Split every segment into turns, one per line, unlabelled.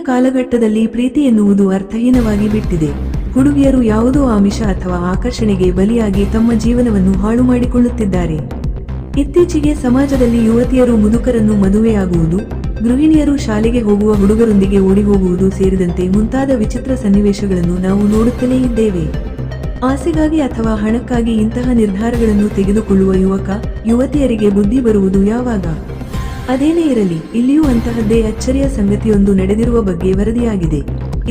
ಕಾಲಘಟ್ಟದಲ್ಲಿ ಪ್ರೀತಿ ಎನ್ನುವುದು ಅರ್ಥಹೀನವಾಗಿ ಬಿಟ್ಟಿದೆ. ಹುಡುಗಿಯರು ಯಾವುದೋ ಆಮಿಷ ಅಥವಾ ಆಕರ್ಷಣೆಗೆ ಬಲಿಯಾಗಿ ತಮ್ಮ ಜೀವನವನ್ನು ಹಾಳು ಮಾಡಿಕೊಳ್ಳುತ್ತಿದ್ದಾರೆ. ಇತ್ತೀಚೆಗೆ ಸಮಾಜದಲ್ಲಿ ಯುವತಿಯರು ಮುದುಕರನ್ನು ಮದುವೆಯಾಗುವುದು, ಗೃಹಿಣಿಯರು ಶಾಲೆಗೆ ಹೋಗುವ ಹುಡುಗರೊಂದಿಗೆ ಓಡಿ ಹೋಗುವುದು ಸೇರಿದಂತೆ ಮುಂತಾದ ವಿಚಿತ್ರ ಸನ್ನಿವೇಶಗಳನ್ನು ನಾವು ನೋಡುತ್ತಲೇ ಇದ್ದೇವೆ. ಆಸೆಗಾಗಿ ಅಥವಾ ಹಣಕ್ಕಾಗಿ ಇಂತಹ ನಿರ್ಧಾರಗಳನ್ನು ತೆಗೆದುಕೊಳ್ಳುವ ಯುವಕ, ಯುವತಿಯರಿಗೆ ಬುದ್ಧಿ ಬರುವುದು ಯಾವಾಗ? ಅದೇನೇ ಇರಲಿ, ಇಲ್ಲಿಯೂ ಅಂತಹದ್ದೇ ಅಚ್ಚರಿಯ ಸಂಗತಿಯೊಂದು ನಡೆದಿರುವ ಬಗ್ಗೆ ವರದಿಯಾಗಿದೆ.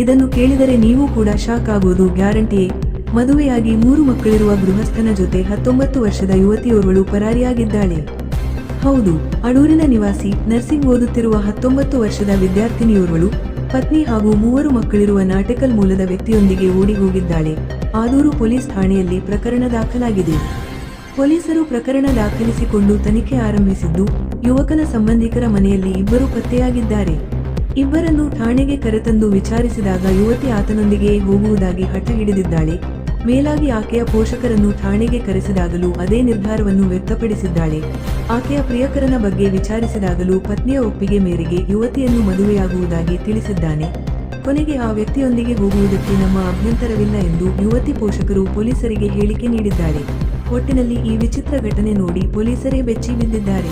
ಇದನ್ನು ಕೇಳಿದರೆ ನೀವು ಕೂಡ ಶಾಕ್ ಆಗುವುದು ಗ್ಯಾರಂಟಿಯೇ. ಮದುವೆಯಾಗಿ ಮೂರು ಮಕ್ಕಳಿರುವ ಗೃಹಸ್ಥನ ಜೊತೆ ಹತ್ತೊಂಬತ್ತು ವರ್ಷದ ಯುವತಿಯೋರ್ವಳು ಪರಾರಿಯಾಗಿದ್ದಾಳೆ. ಹೌದು, ಅಡೂರಿನ ನಿವಾಸಿ, ನರ್ಸಿಂಗ್ ಓದುತ್ತಿರುವ ಹತ್ತೊಂಬತ್ತು ವರ್ಷದ ವಿದ್ಯಾರ್ಥಿನಿಯೋರ್ವಳು, ಪತ್ನಿ ಹಾಗೂ ಮೂವರು ಮಕ್ಕಳಿರುವ ನಾಟಕಲ್ ಮೂಲದ ವ್ಯಕ್ತಿಯೊಂದಿಗೆ ಓಡಿ ಹೋಗಿದ್ದಾಳೆ ಆದೂರು ಪೊಲೀಸ್ ಠಾಣೆಯಲ್ಲಿ ಪ್ರಕರಣ ದಾಖಲಾಗಿದೆ. ಪೊಲೀಸರು ಪ್ರಕರಣ ದಾಖಲಿಸಿಕೊಂಡು ತನಿಖೆ ಆರಂಭಿಸಿದ್ದು ಯುವಕನ ಸಂಬಂಧಿಕರ ಮನೆಯಲ್ಲಿ ಇಬ್ಬರು ಪತ್ತೆಯಾಗಿದ್ದಾರೆ. ಇಬ್ಬರನ್ನು ಠಾಣೆಗೆ ಕರೆತಂದು ವಿಚಾರಿಸಿದಾಗ ಯುವತಿ ಆತನೊಂದಿಗೆ ಹೋಗುವುದಾಗಿ ಹಠ ಹಿಡಿದಿದ್ದಾಳೆ. ಮೇಲಾಗಿ ಆಕೆಯ ಪೋಷಕರನ್ನು ಠಾಣೆಗೆ ಕರೆಸಿದಾಗಲೂ ಅದೇ ನಿರ್ಧಾರವನ್ನು ವ್ಯಕ್ತಪಡಿಸಿದ್ದಾಳೆ. ಆಕೆಯ ಪ್ರಿಯಕರನ ಬಗ್ಗೆ ವಿಚಾರಿಸಿದಾಗಲೂ ಪತ್ನಿಯ ಒಪ್ಪಿಗೆ ಮೇರೆಗೆ ಯುವತಿಯನ್ನು ಮದುವೆಯಾಗುವುದಾಗಿ ತಿಳಿಸಿದ್ದಾನೆ. ಕೊನೆಗೆ ಆ ವ್ಯಕ್ತಿಯೊಂದಿಗೆ ಹೋಗುವುದಕ್ಕೆ ನಮ್ಮ ಅಭ್ಯಂತರವಿಲ್ಲ ಎಂದು ಯುವತಿ ಪೋಷಕರು ಪೊಲೀಸರಿಗೆ ಹೇಳಿಕೆ ನೀಡಿದ್ದಾರೆ. ಒಟ್ಟಿನಲ್ಲಿ ಈ ವಿಚಿತ್ರ ಘಟನೆ ನೋಡಿ ಪೊಲೀಸರೇ ಬೆಚ್ಚಿ ಬಿದ್ದಿದ್ದಾರೆ.